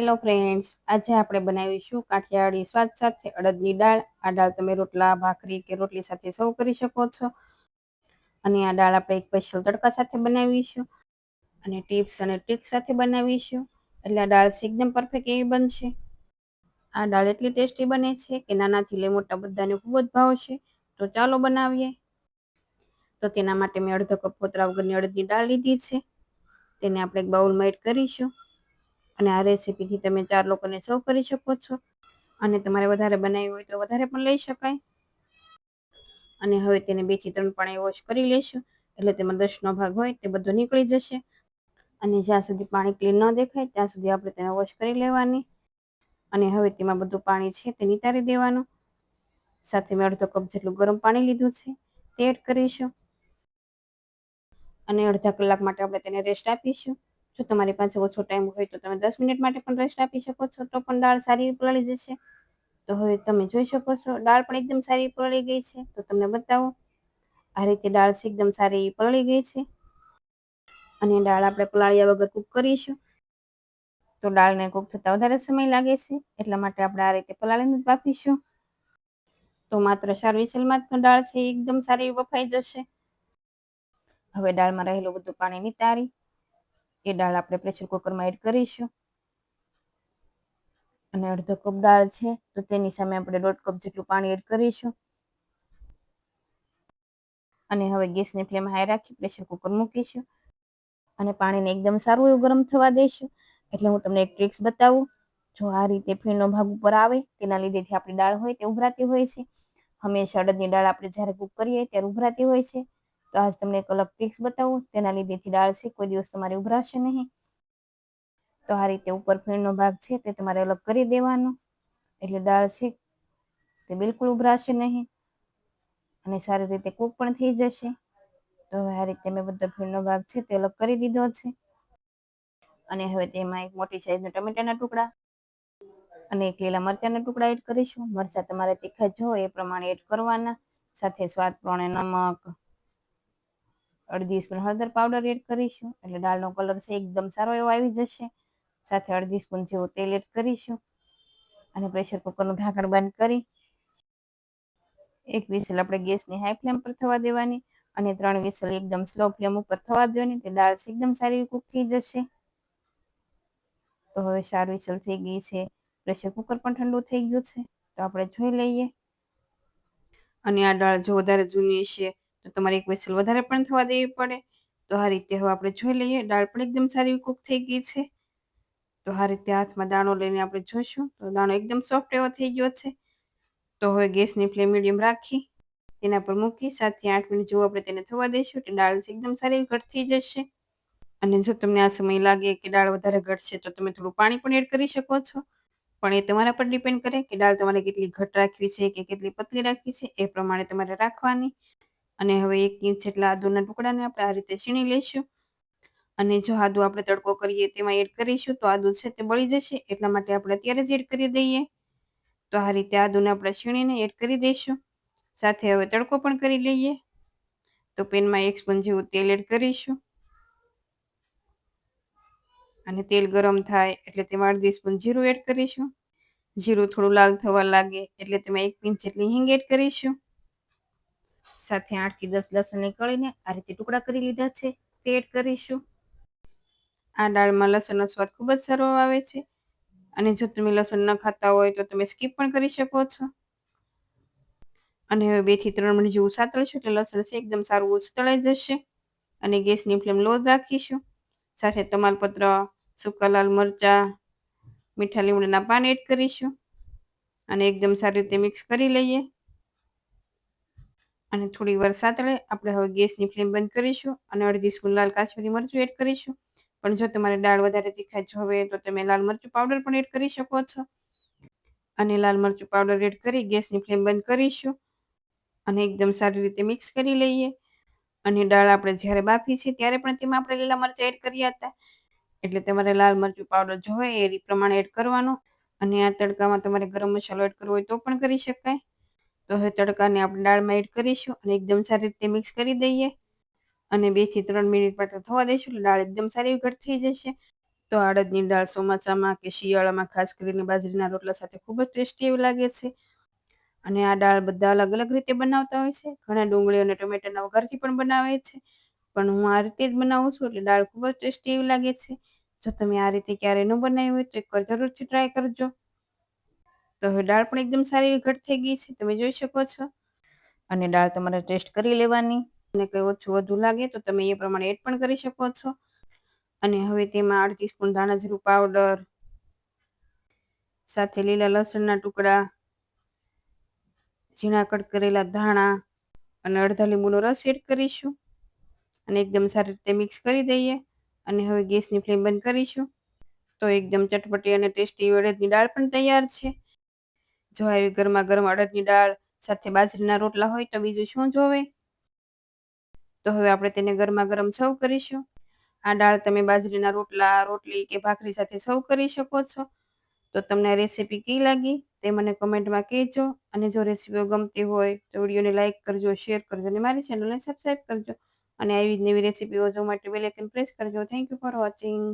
Hello friends આજે આપણે બનાવીશું કાઠિયાવાડી સ્વાદ સાથે અડદની દાળ. આ દાળ તમે રોટલા, ભાખરી કે રોટલી સાથે સર્વ કરી શકો છો. અને આ દાળ આપણે એક સ્પેશિયલ તડકા સાથે બનાવીશું અને ટિપ્સ અને ટ્રિક્સ સાથે બનાવીશું. એટલે આ દાળ એકદમ પરફેક્ટ એવી બનશે. આ દાળ એટલી ટેસ્ટી બને છે કે નાનાથી લઈ મોટા બધાને ખૂબ જ ભાવશે તો ચાલો બનાવીએ. તો તેના માટે મેં અડધો કપ પોતરા વગરની અડદની દાળ લીધી છે. તેને આપણે એક બાઉલમાં એડ કરીશું. અને આ રેસીપીથી તમે ચાર લોકોને સર્વ કરી શકો છો. અને તમારે વધારે બનાવી હોય તો વધારે પણ લઈ શકાય. અને હવે તેને બેથી ત્રણ પાણી વોશ કરી લેશું એટલે તેમાં દસનો ભાગ હોય તે બધો નીકળી જશે. અને જ્યાં સુધી પાણી ક્લીન ન દેખાય ત્યાં સુધી આપણે તેને વોશ કરી લેવાની. અને હવે તેમાં બધું પાણી છે તે નિતારી દેવાનું. સાથે મેં અડધો કપ જેટલું ગરમ પાણી લીધું છે તે એડ કરીશું. અને અડધા કલાક માટે આપણે તેને રેસ્ટ આપીશું. જો તમારી પાસે ઓછો ટાઈમ હોય તો તમે દસ મિનિટ માટે પણ રેસ્ટ આપી શકો છો, તો પણ દાળ સારી પલળી જશે. તો હવે તમે જોઈ શકો છો, દાળ પણ એકદમ સારી પલળી ગઈ છે. તો તમને બતાવો, આ રીતે દાળ એકદમ સારી પલળી ગઈ છે. અને દાળ આપણે પલાળ્યા વગર કૂક કરીશું. તો દાળને કૂક થતાં વધારે સમય લાગે છે, એટલા માટે આપણે આ રીતે પલાળીને જ બાફીશું. તો માત્ર ચાર વિસલમાં જ દાળ છે એકદમ સારી બફાઈ જશે. હવે દાળમાં રહેલું બધું પાણી નિતારી એ દાળ આપણે પ્રેશર કુકરમાં એડ કરીશું. અને અડધો કપ દાળ છે, તો તેની સામે આપણે દોઢ કપ જેટલું પાણી એડ કરીશું. અને હવે ગેસની ફ્લેમ હાઈ રાખી પ્રેશર કુકર મૂકીશું. અને પાણીને એકદમ સારું એવું ગરમ થવા દઈશું. એટલે હું તમને એક ટ્રિક્સ બતાવું. જો આ રીતે ફીણનો ભાગ ઉપર આવે, તેના લીધેથી આપણી દાળ હોય તે ઉભરાતી હોય છે. હંમેશા અડદની દાળ આપણે જ્યારે કૂક કરીએ ત્યારે ઉભરાતી હોય છે. તો આજ તમને એક અલગ ટ્રિક્સ બતાવું. તેના લીધેથી દાળ છે, કોઈ દિવસ તમારે ઉભરાશે નહીં. તો આ રીતે ઉપર ફીણનો ભાગ છે, તે તમારે અલગ કરી દેવાનો. એટલે દાળ છે, તે બિલકુલ ઉભરાશે નહીં. અને સારી રીતે કૂક પણ થઈ જશે. તો હવે આ રીતે મેં બધો ફીણનો ભાગ છે, તે અલગ કરી દીધો છે. અને હવે તેમાં એક મોટી સાઈઝના ટમેટાના ટુકડા અને એક લીલા મરચાના ટુકડા એડ કરીશું. મરચા તમારે તીખા જો એ પ્રમાણે એડ કરવાના. સાથે સ્વાદ પ્રમાણે નમક અડધી સ્પૂન હળદર પાવડર એડ કરીશું. એટલે દાળનો કલર છે એકદમ સારો એવો આવી જશે. સાથે અડધી સ્પૂન જેવું તેલ એડ કરીશું. અને પ્રેશર કુકરનું ઢાંકણ બંધ કરી એક વિસલ આપણે ગેસની હાઈ ફ્લેમ પર થવા દેવાની અને ત્રણ વિસલ એકદમ સ્લો ફ્લેમ ઉપર થવા દેવાની. એટલે દાળ એકદમ સારી કુક થઈ જશે. તો હવે ચાર વિસલ થઈ ગઈ છે. પ્રેશર કુકર પણ ઠંડુ થઈ ગયું છે. તો આપણે જોઈ લઈએ. અને આ દાળ જો વધારે જૂની છે તો તમારે એક વેસલ વધારે પણ થવા દેવી પડે. તો આ રીતે હવે આપણે જોઈ લઈએ. દાળ પણ એકદમ સારી કૂક થઈ ગઈ છે. તો આ રીતે હાથમાં દાણો લઈને આપણે જોઈશું તો દાણો એકદમ સોફ્ટ એવો થઈ ગયો છે. તો હવે ગેસની ફ્લેમ મીડિયમ રાખી, તેના પર મૂકી સાતથી આઠ મિનિટ જેવું આપણે તેને થવા દઈશું એટલે દાળ એકદમ સારી ઘટ થઈ જશે. અને જો તમને આ સમય લાગે કે દાળ વધારે ઘટશે તો તમે થોડું પાણી પણ એડ કરી શકો છો. પણ એ તમારા પર ડિપેન્ડ કરે કે દાળ તમારે કેટલી ઘટ રાખવી છે કે કેટલી પતલી રાખવી છે એ પ્રમાણે તમારે રાખવાની. અને હવે એક ઇંચ જેટલા આદુના ટુકડાને આપણે આ રીતે છીણી લઈશું. અને જો આદુ આપણે તડકો કરીએ તેમાં એડ કરીશું તો આદુ છે તે બળી જશે, એટલા માટે આપણે અત્યારે જ એડ કરી દઈએ. તો આ રીતે આદુને આપણે છીણીને એડ કરી દઈશું. સાથે હવે તડકો પણ કરી લઈએ. તો પેનમાં એક સ્પૂન જેવું તેલ એડ કરીશું. અને તેલ ગરમ થાય એટલે તેમાં અડધી સ્પૂન જીરું એડ કરીશું. જીરું થોડું લાલ થવા લાગે એટલે તેમાં એક પિંચ જેટલી હિંગ એડ કરીશું. સાથે આઠથી દસ લસણની કળીને આ રીતે ટુકડા કરી લીધા છે. તે એડ કરીશું. આ દાળમાં લસણનો સ્વાદ ખૂબ જ સારો આવે છે. અને જો તમે લસણ ન ખાતા હોય તો તમે સ્કીપ પણ કરી શકો છો. અને હવે બેથી ત્રણ મિનિટ જેવું સાતળશું એટલે લસણ છે એકદમ સારું ઉસતળાઈ જશે. અને ગેસની ફ્લેમ લો રાખીશું. સાથે તમાલપત્ર, સૂકા લાલ મરચા, મીઠા લીમડાના પાન એડ કરીશું. અને એકદમ સારી રીતે મિક્સ કરી લઈએ. અને થોડી વાર સાતળે આપણે હવે ગેસની ફ્લેમ બંધ કરીશું અને અડધી સ્પૂન લાલ કાશ્મીરી મરચું એડ કરીશું. પણ જો તમારે દાળ વધારે તીખા જોવે તો તમે લાલ મરચું પાવડર પણ એડ કરી શકો છો. અને લાલ મરચું પાવડર એડ કરી ગેસની ફ્લેમ બંધ કરીશું અને એકદમ સારી રીતે મિક્સ કરી લઈએ. અને દાળ આપણે જ્યારે બાફી છે ત્યારે પણ તેમાં આપણે લીલા મરચાં એડ કર્યા હતા. એટલે તમારે લાલ મરચું પાવડર જોવે એ પ્રમાણે એડ કરવાનો. અને આ તડકામાં તમારે ગરમ મસાલો એડ કરવો હોય તો પણ કરી શકાય. તો હવે તડકાને આપણે દાળમાં એડ કરીશું અને એકદમ સારી રીતે મિક્સ કરી દઈએ. અને બેથી ત્રણ મિનિટ માટે થવા દઈશું એટલે દાળ એકદમ સારી ઘટ થઈ જશે. તો અડદની દાળ ચોમાસામાં કે શિયાળામાં ખાસ કરીને બાજરીના રોટલા સાથે ખૂબ જ ટેસ્ટી એવી લાગે છે. અને આ દાળ બધા અલગ અલગ રીતે બનાવતા હોય છે. ઘણા ડુંગળી અને ટમેટાના વઘારથી પણ બનાવે છે. પણ હું આ રીતે જ બનાવું છું એટલે દાળ ખૂબ જ ટેસ્ટી એવી લાગે છે. જો તમે આ રીતે ક્યારેય ન બનાવી હોય તો એકવાર જરૂરથી ટ્રાય કરજો. તો હવે દાળ પણ એકદમ સારી એવી ઘટ થઈ ગઈ છે, તમે જોઈ શકો છો. અને દાળ તમારે ટેસ્ટ કરી લેવાની. અને કંઈ ઓછું વધુ લાગે તો તમે એ પ્રમાણે એડ પણ કરી શકો છો. અને હવે તેમાં અડધી સ્પૂન ધાણા પાવડર, સાથે લીલા લસણના ટુકડા, ઝીણા કટ કરેલા ધાણા અને અડધા લીંબુનો રસ એડ કરીશું. અને એકદમ સારી રીતે મિક્સ કરી દઈએ. અને હવે ગેસની ફ્લેમ બંધ કરીશું. તો એકદમ ચટપટી અને ટેસ્ટી અડદની દાળ પણ તૈયાર છે. જો આવી ગરમા ગરમ અડદની દાળ સાથે બાજરીના રોટલા હોય તો બીજું શું જોવે? તો હવે આપણે તેને ગરમા ગરમ સર્વ કરીશું. આ દાળ તમે બાજરીના રોટલા, રોટલી કે ભાખરી સાથે સર્વ કરી શકો છો. તો તમને રેસીપી કઈ લાગી તે મને કમેન્ટમાં કહેજો. અને જો રેસીપીઓ ગમતી હોય તો વિડીયોને લાઇક કરજો, શેર કરજો અને મારી ચેનલને સબસ્ક્રાઈબ કરજો. અને આવી જ નવી રેસીપીઓ જોવા માટે બેલેકન પ્રેસ કરજો. Thank you for watching.